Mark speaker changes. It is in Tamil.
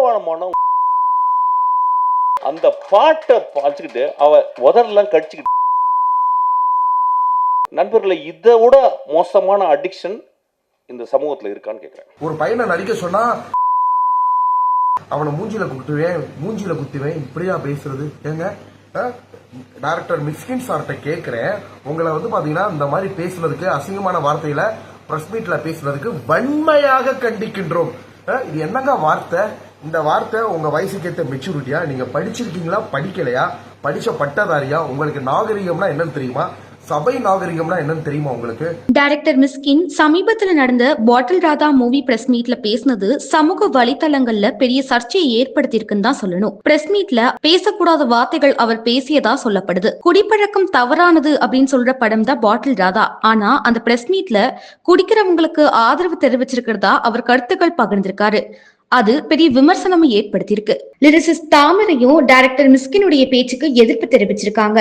Speaker 1: கேவலமான அந்த பாட்டை வச்சுக்கிட்டு அவ உதறெல்லாம் கடிச்சுக்கிட்டு நண்பர்களை இதை விட மோசமான அடிக்ஷன் இந்த சமூகத்துல இருக்கான்னு கேட்குறேன்
Speaker 2: ஒரு பையனை நடிக்க சொன்னா அவனை மூஞ்சில குத்துவேன் மூஞ்சில குத்துவேன் இப்படியா பேசுறது? ஏங்க டைரக்டர் மிஸ்கின் சார்கிட்ட கேட்கிறேன் உங்களை வந்து பாத்தீங்கன்னா இந்த மாதிரி பேசுனதுக்கு அசிங்கமான வார்த்தையில பிரஸ் மீட்ல பேசுனதுக்கு வன்மையாக கண்டிக்கின்றோம். இது என்னங்க வார்த்தை? இந்த வார்த்தை உங்க வயசுக்கு ஏற்ற மெச்சூரிட்டியா நீங்க படிச்சிருக்கீங்களா படிக்கலையா படிச்ச பட்டதாரியா உங்களுக்கு நாகரிகம்னா என்னன்னு தெரியுமா? சபை நாகரிகம்னா என்னன்னு தெரியுமா உங்களுக்கு?
Speaker 3: டைரக்டர் மிஸ்கின் சமீபத்துல நடந்த பாட்டில் ராதா மூவி பிரஸ் மீட்ல பேசினது சமூக வலைத்தளங்கள்ல பெரிய சர்ச்சையை ஏற்படுத்தியிருக்குன்னு தான் சொல்லணும். பிரஸ் மீட்ல பேசக்கூடாத வார்த்தைகள் அவர் பேசியதா சொல்லப்படுது. குடிப்பழக்கம் தவறானது அப்படின்னு சொல்ற படம் தான் பாட்டில் ராதா ஆனா அந்த பிரஸ் மீட்ல குடிக்கிறவங்களுக்கு ஆதரவு தெரிவிச்சிருக்கிறதா அவர் கருத்துக்கள் பகிர்ந்திருக்காரு. அது பெரிய விமர்சனமும் ஏற்படுத்தியிருக்கு. லிரிசிஸ்ட் தாமரையும் டைரக்டர் மிஸ்கினுடைய பேச்சுக்கு எதிர்ப்பு தெரிவிச்சிருக்காங்க.